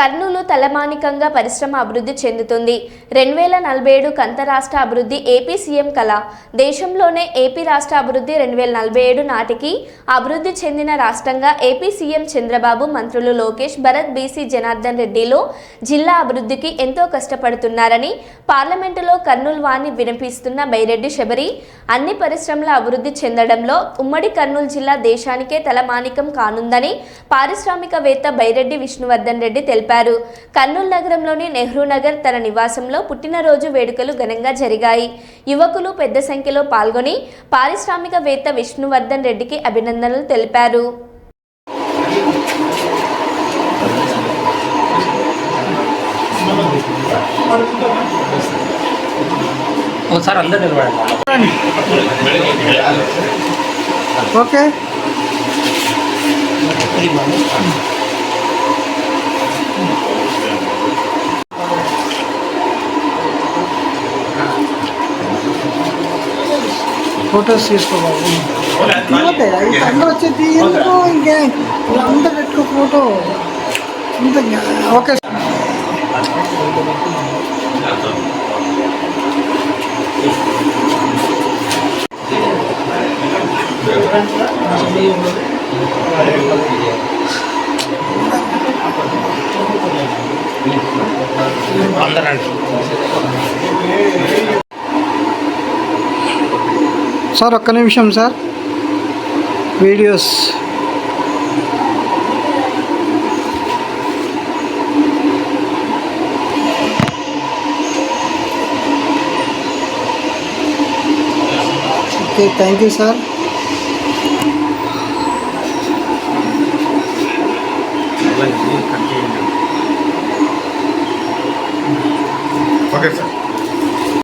కర్నూలు తలమానికంగా పరిశ్రమ అభివృద్ధి చెందుతుంది. రెండు వేల నలభై ఏడు కంత రాష్ట్ర అభివృద్ధి ఏపీ సీఎం కళ దేశంలోనే ఏపీ రాష్ట్ర అభివృద్ధి రెండు వేల నలభై ఏడు నాటికి అభివృద్ధి చెందిన రాష్ట్రంగా ఏపీ సీఎం చంద్రబాబు మంత్రులు లోకేష్ భరత్ బీసీ జనార్దన్ రెడ్డిలో జిల్లా అభివృద్ధికి ఎంతో కష్టపడుతున్నారని పార్లమెంటులో కర్నూలు వాణి వినిపిస్తున్న బైరెడ్డి శబరి అన్ని పరిశ్రమల అభివృద్ధి చెందడంలో ఉమ్మడి కర్నూలు జిల్లా దేశానికే తలమానికం కానుందని పారిశ్రామికవేత్త బైరెడ్డి విష్ణువర్ధన్ రెడ్డి తెలిపారు. కర్నూలు నగరంలోని నెహ్రూ నగర్ తన నివాసంలో పుట్టినరోజు వేడుకలు ఘనంగా జరిగాయి. యువకులు పెద్ద సంఖ్యలో పాల్గొని పారిశ్రామికవేత్త విష్ణువర్ధన్ రెడ్డికి అభినందనలు తెలిపారు. ఒకసారి అందరు నిలబడండి. ఓకే. ఫొటోస్ తీసుకోవాలి. తీయతే అందరూ వచ్చి తీయకు ఇంకే అందరు పెట్టుకో ఫోటో ఇంత ఓకే అందరండి సార్ ఒక్క నిమిషం sir. Videos. Okay thank you sir. Okay sir